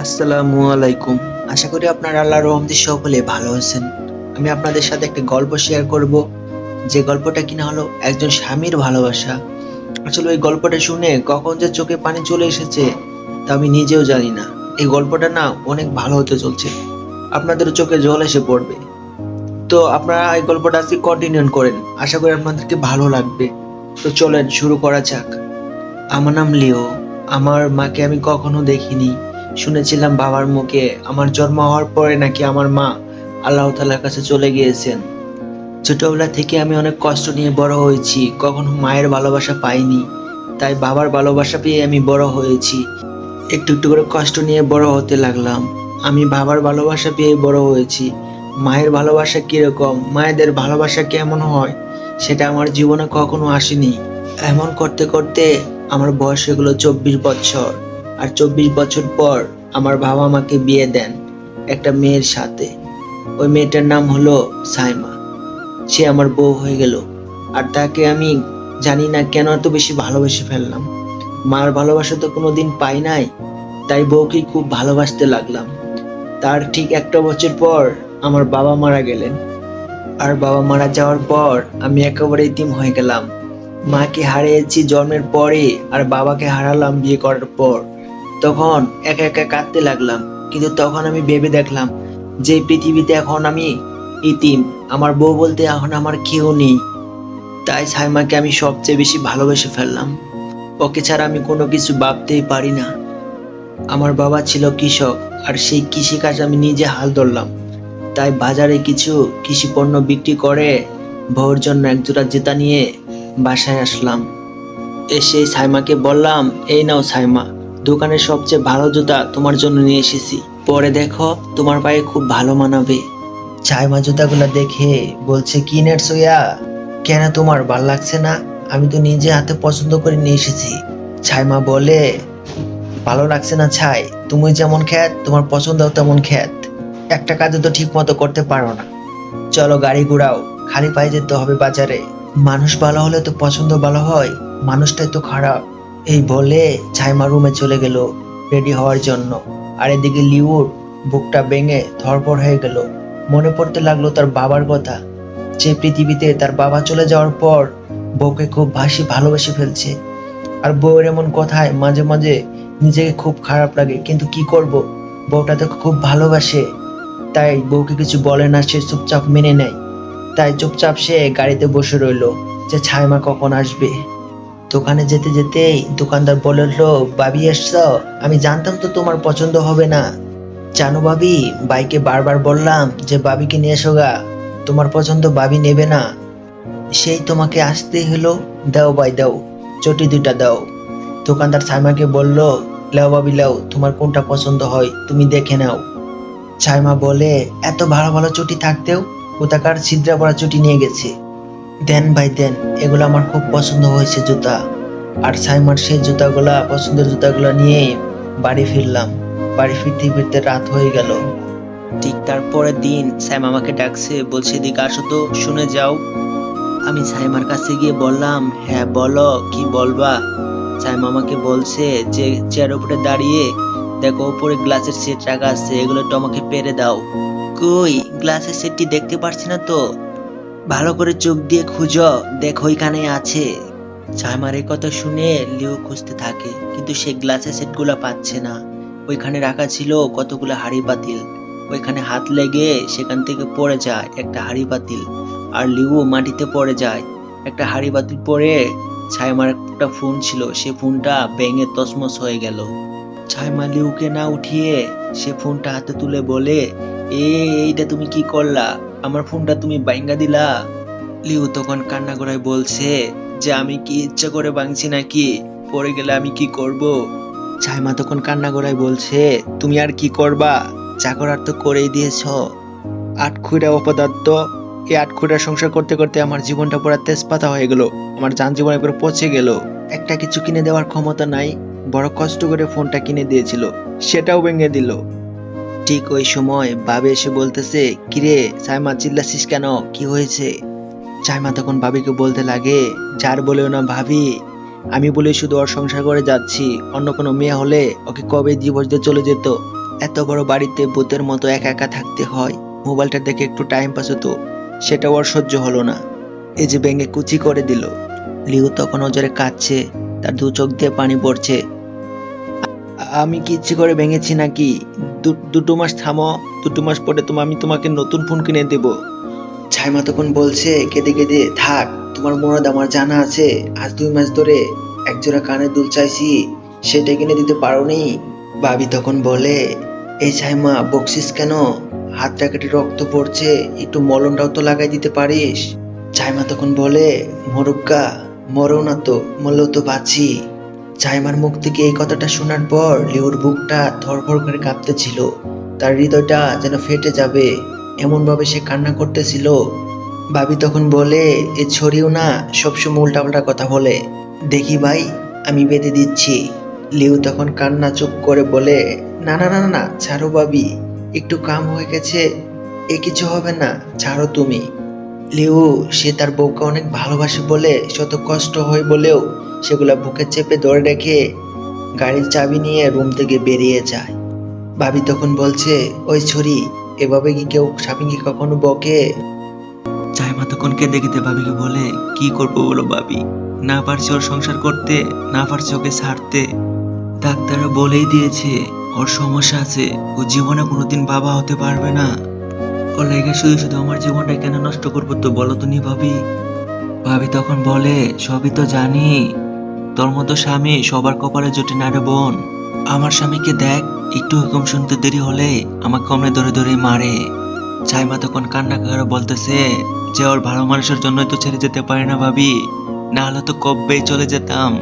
আসসালামু আলাইকুম। আশা করি আপনারা আল্লাহর রহমতে সকলে ভালো আছেন। আমি আপনাদের সাথে একটা গল্প শেয়ার করব। যে গল্পটা কিনা হলো একজন স্বামীর ভালোবাসা। আসলে ওই গল্পটা শুনে কখন যে চোখে পানি চলে এসেছে, তা আমি নিজেও জানি না। এই গল্পটা না অনেক ভালো হতে চলছে। আপনাদের চোখে জল এসে পড়বে। তো আপনারা এই গল্পটা আজকে কন্টিনিউ করেন। আশা করি আপনাদেরকে ভালো লাগবে। তো চলেন শুরু করা যাক। আমার নাম লিও। আমার মাকে আমি কখনো দেখিনি। শুনেছিলাম বাবার মুখে, আমার জন্ম হওয়ার পরে নাকি আমার মা আল্লাহ তালার কাছে চলে গিয়েছেন। ছোটবেলা থেকে আমি অনেক কষ্ট নিয়ে বড় হয়েছি, কখনো মায়ের ভালোবাসা পাইনি। তাই বাবার ভালোবাসা পেয়ে আমি বড় হয়েছি। একটু একটু করে কষ্ট নিয়ে বড় হতে লাগলাম। আমি বাবার ভালোবাসা পেয়ে বড় হয়েছি। মায়ের ভালোবাসা কীরকম? মায়েদের ভালোবাসা কেমন হয়? সেটা আমার জীবনে কখনো আসেনি। এমন করতে করতে আমার বয়স হলো চব্বিশ বছর। আর চব্বিশ বছর পর আমার বাবা আমাকে বিয়ে দেন একটা মেয়ের সাথে। ওই মেয়েটার নাম হলো সাইমা। সে আমার বউ হয়ে গেল। আর তাকে আমি জানি না কেন এত বেশি ভালোবেসে ফেললাম। মার ভালোবাসা তো কোনো দিন পাই নাই, তাই বউকে খুব ভালোবাসতে লাগলাম। তার ঠিক একটা বছর পর আমার বাবা মারা গেলেন। আর বাবা মারা যাওয়ার পর আমি একেবারে ইতিম হয়ে গেলাম। মাকে হারিয়েছি জন্মের পরে আর বাবাকে হারালাম বিয়ে করার পর। তখন একা একা কাঁদতে লাগলাম। কিন্তু তখন আমি ভেবে দেখলাম যে পৃথিবীতে এখন আমি ইতিম। আমার বউ বলতে এখন আমার কেউ নেই। তাই সাইমাকে আমি সবচেয়ে বেশি ভালোবেসে ফেললাম। ওকে ছাড়া আমি কোনো কিছু ভাবতেই পারি না। আমার বাবা ছিল কৃষক, আর সেই কৃষিকাজ আমি নিজে হাল ধরলাম। তাই বাজারে কিছু কৃষি পণ্য বিক্রি করে বউর জন্য একজোড়া জেতা নিয়ে বাসায় আসলাম। এসে সাইমাকে বললাম, এই নাও সাইমা। দোকানের সবচেয়ে ভালো জুতা তোমার জন্য নিয়ে এসেছি। পরে দেখো, তোমার পায়ে খুব ভালো মানাবে। সাইমা জুতাগুলো দেখে বলছে, কি নেট সোয়া কেন তোমার ভালো লাগছে না? আমি তো নিজে হাতে পছন্দ করে নিয়ে এসেছি। ছাইমা বলে, ভালো লাগছে না, ছাই। তুমি যেমন খ্যাত, তোমার পছন্দ তেমন খ্যাত। একটা কাজও তো ঠিক মতো করতে পারো না। চলো গাড়ি ঘুরাও। খালি পায়ে যেতে হবে বাজারে। মানুষ ভালো হলে তো পছন্দ ভালো হয়, মানুষটাই তো খারাপ। এই বলে ছাইমা রুমে চলে গেল রেডি হওয়ার জন্য। আর এদিকে লিউর বুকটা ভেঙে ধরপড় হয়ে গেল। মনে পড়তে লাগল তার বাবার কথা। যে পৃথিবীতে তার বাবা চলে যাওয়ার পর বউকে খুব ভাসি ভালোবেসে ফেলছে। আর বউয়ের এমন কথায় মাঝে মাঝে নিজেকে খুব খারাপ লাগে। কিন্তু কি করব? বউটা তো খুব ভালোবাসে। তাই বউকে কিছু বলে না, সে চুপচাপ মেনে নেয়। তাই চুপচাপ সে গাড়িতে বসে রইল যে ছাইমা কখন আসবে। দোকানে যেতে যেতেই দোকানদার বলল বাবি এসছ? আমি জানতাম তো তোমার পছন্দ হবে না। জানো বাবি বাইকে বারবার বললাম যে বাবিকে নিয়ে এসো গা, তোমার পছন্দ বাবি নেবে না। সেই তোমাকে আসতেই হলো, দাও বাই দাও, চটি দুইটা দাও। দোকানদার সাইমাকে বলল, লাও বাবি লাও, তোমার কোনটা পছন্দ হয়, তুমি দেখে নাও। সাইমা বলে, এত ভালো ভালো চটি থাকতেও কোথাকার ছিদ্রা পড়া চটি নিয়ে গেছে। দেন বাই দেন, এগুলো আমার খুব পছন্দ হয়েছে জুতা। আর সাইমার সেই জুতাগুলা, পছন্দের জুতাগুলা নিয়ে বাড়ি ফিরলাম। বাড়ি ফিরতে ফিরতে রাত হয়ে গেল। ঠিক তারপরের দিন সাইম আমাকে ডাকছে, বলছে, এদিকে আসো তো, শুনে যাও। আমি সাইমার কাছে গিয়ে বললাম হ্যাঁ বলো, কি বলবা? সাইম আমাকে বলছে যে চেয়ার উপরে দাঁড়িয়ে দেখো, উপরে গ্লাসের সেট রাখা আছে, এগুলো একটু আমাকে পেরে দাও। কই, গ্লাসের সেটটি দেখতে পারছি না তো? ভালো করে চোখ দিয়ে খুঁজো, দেখো ওইখানে আছে। সাইমার এই কথা শুনে লিও খুঁজতে থাকে, কিন্তু সে গ্লাসের সেটগুলো পাচ্ছে না। ওইখানে রাখা ছিল কতগুলো হাড়ি পাতিল। ওইখানে হাত লেগে সেখান থেকে পড়ে যায় একটা হাড়ি পাতিল, আর লিউ মাটিতে পড়ে যায়। একটা হাড়ি পাতিল পড়ে ছাইমার একটা ফোন ছিল, সে ফোনটা ভেঙে তসমস হয়ে গেল। ছাইমা লিউকে না উঠিয়ে সে ফোনটা হাতে তুলে বলে, এ, এইটা তুমি কি করলা? আমার ফোনটা তুমি বাইঙ্গা দিলা? লিউ তখন কান্না করে বলছে, যে আমি কি ইচ্ছা করে ভাঙছি নাকি? পড়ে গেলে আমি কি করব? ছাইমা তখন কান্না করায় বলছে, তুমি আর কি করবা? যা করার তো করেই দিয়েছ। আট খুঁড়া অপদার্থ, এই আট খুঁড়া সংসার করতে করতে আমার জীবনটা পুরো তেজপাতা হয়ে গেল। আমার যান জীবন একবার পচে গেল। একটা কিছু কিনে দেওয়ার ক্ষমতা নাই। বড় কষ্ট করে ফোনটা কিনে দিয়েছিল, সেটাও ভেঙে দিল। ঠিক ওই সময় বাবে এসে বলতেছে, কিরে, সাইমা চিল্লাছিস কেন? কি হয়েছে? সাইমা তখন ভাবিকে বলতে লাগে, যার বলেও না ভাবি, আমি বলে শুধু ওর সংসার করে যাচ্ছি, অন্য কোনো মেয়ে হলে ওকে কবে দিবস দিয়ে চলে যেত? এত বড় বাড়িতে ভূতের মতো একা একা থাকতে হয়, মোবাইলটা দেখে একটু টাইম পাস হতো, সেটাও আর সহ্য হলো না। এই যে ব্যাঙে কুচি করে দিল। লিউ তখন ওজরে কাঁদছে তার দু চোখ দিয়ে পানি পড়ছে। আমি কি ইচ্ছে করে ভেঙেছি নাকি? দুটো মাস থামো, দুটো মাস পরে তোমা আমি তোমাকে নতুন ফোন কিনে দেব। ছাইমা তখন বলছে, কেঁদে কেঁদে, থাক, তোমার মরদ আমার জানা আছে। আজ দুই মাস ধরে একজোড়া কানের দুল চাইছি, সেটা কিনে দিতে পারো নি ভাবি তখন বলে এই ছাইমা বকশিস কেন? হাতটা কেটে রক্ত পড়ছে, একটু মলমটাও তো লাগাই দিতে পারিস। ছাইমা তখন বলে, মরুক্কা মরো না তো মরলেও তো বাঁচি। ছাইমার মুখ থেকে এই কথাটা শোনার পর লিওর বুকটা ধরফর করে কাঁপতেছিল। তার হৃদয়টা যেন ফেটে যাবে এমন ভাবে সে কান্না করতেছিল। ভাবি তখন বলে এ ছড়িও না সবসময় উল্টাপাল্টা কথা বলে। দেখি ভাই আমি বেঁধে দিচ্ছি। লিউ তখন কান্না চুপ করে বলে না না না না, ছাড়ো ভাবি একটু কাম হয়ে গেছে এ কিছু হবে না ছাড়ো তুমি। লিউ, সে তার বউকে অনেক ভালোবাসে বলে, শত কষ্ট হয় বলেও সেগুলা বুকে চেপে ধরে রেখে গাড়ির চাবি নিয়ে রুম থেকে বেরিয়ে যায়। ভাবি তখন বলছে, ওই ছড়ি এভাবে কি কেউ স্বামীকে কখনো বকে? চাইমা তখন কেঁদে কেঁদে ভাবিকে বলে, কি করব বলো ভাবি? না পারছে ওর সংসার করতে, না পারছে ওকে ছাড়তে। ডাক্তাররা বলেই দিয়েছে, ওর সমস্যা আছে, ও জীবনে কোনোদিন বাবা হতে পারবে না। ও লেগে শুধু শুধু আমার জীবনটা কেন নষ্ট করব তো বলো তো নি ভাবি? ভাবি তখন বলে, সবই তো জানি। তোর মতো স্বামী সবার কপালে জোটে না রে বোন। আমার স্বামীকে দেখ, একটু হুকুম শুনতে দেরি হলে আমাকে কমে ধরে ধরে মারে। চাইমা তখন কান্না করে বলতেছে, যে ওর ভালো মানুষের জন্যই তো ছেড়ে যেতে পারে না ভাবি। না হলে তো কবেই চলে যেতাম।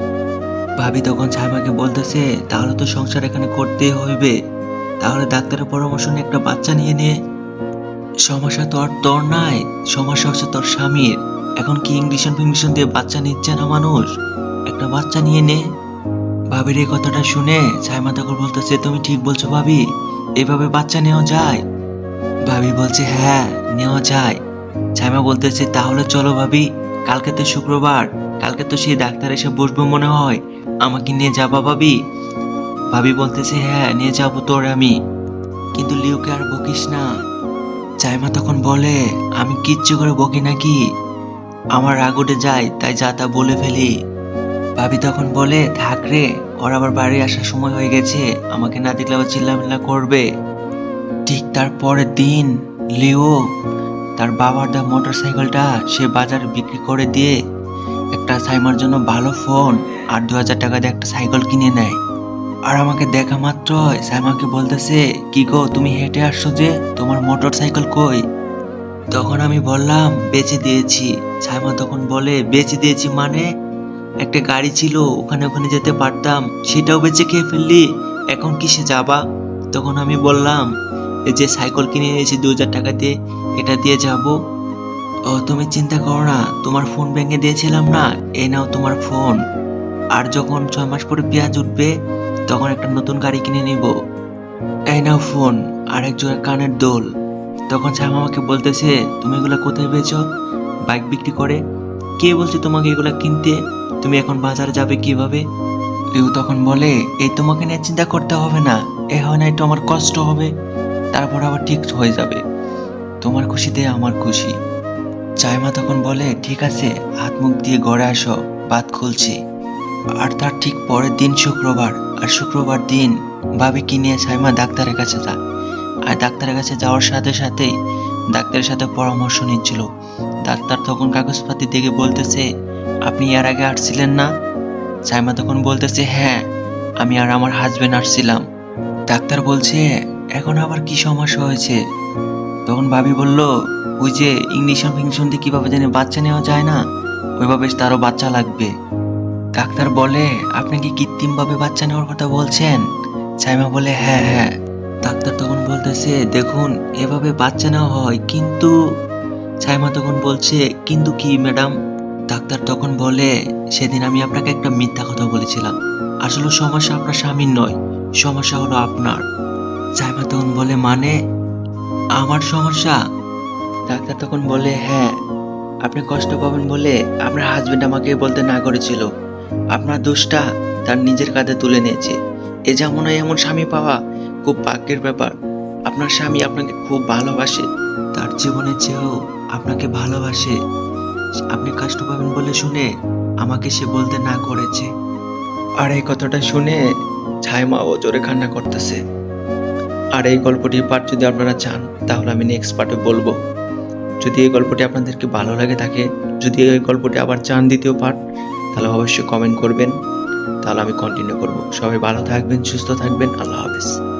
ভাবি তখন ছাইমাকে বলতেছে, তাহলে তো সংসার এখানে করতেই হইবে। তাহলে ডাক্তারের পরামর্শ নিয়ে একটা বাচ্চা নিয়ে নে। সমস্যা তো আর তোর নাই সমস্যা হচ্ছে তোর স্বামীর। এখন কি ইংলিশন ফিংলিশন দিয়ে বাচ্চা নিচ্ছে না মানুষ? একটা বাচ্চা নিয়ে নে। ভাবির এই কথাটা শুনে ছাইমা তখন বলতেছে, তুমি ঠিক বলছো ভাবি, এভাবে বাচ্চা নেওয়া যায়? ভাবি বলছে হ্যাঁ নেওয়া যায়। ছাইমা বলতেছে, তাহলে চলো ভাবি, কালকে তো শুক্রবার, কালকে তো সেই ডাক্তার এসে বসবো মনে হয়। আমাকে নিয়ে যাবা ভাবি? ভাবি বলতেছে হ্যাঁ নিয়ে যাব তোর আমি। কিন্তু লিওকে আর বকিস না। চাইমা তখন বলে, আমি কিচ্ছু করে বকি নাকি? আমার রাগ উঠে যায়, তাই যা তা বলে ফেলি। ভাবি তখন বলে, থাক রে, ওর আবার বাড়ি আসার সময় হয়ে গেছে, আমাকে না দেখলে আবার চিল্লামিল্লা করবে। ঠিক তার পরের দিন, লিও, তার বাবার দা মোটর সাইকেলটা সে বাজারে বিক্রি করে দিয়ে একটা সাইমার জন্য ভালো ফোন আর দু হাজার টাকা দিয়ে একটা সাইকেল কিনে নেয়। আর আমাকে দেখা মাত্রই সাইমাকে বলতেছে, কি গো, তুমি হেঁটে আসছো যে? তোমার মোটর সাইকেল কই? তখন আমি বললাম, বেচে দিয়েছি। সাইমা তখন বলে, বেচে দিয়েছি মানে? একটা গাড়ি ছিল, ওখানে ওখানে যেতে পারতাম, সেটাও বেচে খেয়ে ফেললি, এখন কিসে যাবা? তখন আমি বললাম যে সাইকেল কিনে নিয়েছি দু হাজার টাকা দিয়ে এটা দিয়ে যাব। ও, তুমি চিন্তা করো না, তোমার ফোন ভেঙে দিয়েছিলাম না, এই নাও তোমার ফোন আর যখন ছয় মাস পরে পেঁয়াজ উঠবে তখন একটা নতুন গাড়ি কিনে নিব। এই নাও ফোন আর এক জোড়া কানের দোল। তখন শ্যাম আমাকে বলতেছে, তুমি এগুলো কোথায় বেচো বাইক বিক্রি করে? কে বলছে তোমাকে এগুলা কিনতে? তুমি এখন বাজারে যাবে কীভাবে? লিউ তখন বলে, এই তোমাকে নিয়ে চিন্তা করতে হবে না। এ হয় না, একটু আমার কষ্ট হবে। তারপর আবার ঠিক হয়ে যাবে। তোমার খুশিতে আমার খুশি। চাইমা তখন বলে, ঠিক আছে, হাত মুখ দিয়ে ঘরে আসো বাদ খুলছি। আর তার ঠিক পরের দিন শুক্রবার। আর শুক্রবার দিন ভাবি কি নিয়ে সাইমা ডাক্তারের কাছে যায়। আর ডাক্তারের কাছে যাওয়ার সাথে সাথেই ডাক্তারের সাথে পরামর্শ নিচ্ছিল। ডাক্তার তখন কাগজপাতি দেখে বলতেছে, আপনি এর আগে আসছিলেন না? সাইমা তখন বলতেছে হ্যাঁ আমি আর আমার হাজবেন্ড আসছিলাম। ডাক্তার বলছে, এখন আবার কি সমস্যা হয়েছে? তখন ভাবি বলল, ওই যে ইংলিশন ফিংশন দিয়ে কীভাবে জানি বাচ্চা নেওয়া যায় না, ওইভাবে তারও বাচ্চা লাগবে। ডাক্তার বলে, আপনি কি কৃত্রিমভাবে বাচ্চা নেওয়ার কথা বলছেন? সাইমা বলে হ্যাঁ হ্যাঁ। ডাক্তার তখন বলতেছে, দেখুন, এভাবে বাচ্চা নেওয়া হয়, কিন্তু সাইমা তখন বলছে, কিন্তু কি, ম্যাডাম? ডাক্তার তখন বলে, সেদিন আমি আপনাকে একটা মিথ্যা কথা বলেছিলাম। আসলে সমস্যা আপনার স্বামীর নয়, সমস্যা হলো আপনার। সাইমা তখন বলে মানে? আমার সমস্যা? ডাক্তার তখন বলে হ্যাঁ আপনি কষ্ট পাবেন বলে আপনার হাজবেন্ড আমাকে বলতে না করেছিল। আপনার দোষটা তার নিজের কাঁধে তুলে নিয়েছে। এ যেমন এমন স্বামী পাওয়া খুব ভাগ্যের ব্যাপার। আপনার স্বামী আপনাকে খুব ভালোবাসে। তার জীবনের চেয়েও আপনাকে ভালোবাসে। আপনি কষ্ট পাবেন বলে শুনে আমাকে সে বলতে না করেছে। আর এই কথাটা শুনে ছাইমাও জোরে কান্না করতেছে। আর এই গল্পটির পার্ট যদি আপনারা চান, তাহলে আমি নেক্সট পার্টে বলব। যদি এই গল্পটি আপনাদেরকে ভালো লাগে থাকে, যদি এই গল্পটি আবার চান দ্বিতীয় পার্ট তাহলে অবশ্যই কমেন্ট করবেন। তাহলে আমি কন্টিনিউ করব। সবাই ভালো থাকবেন, সুস্থ থাকবেন। আল্লাহ হাফেজ।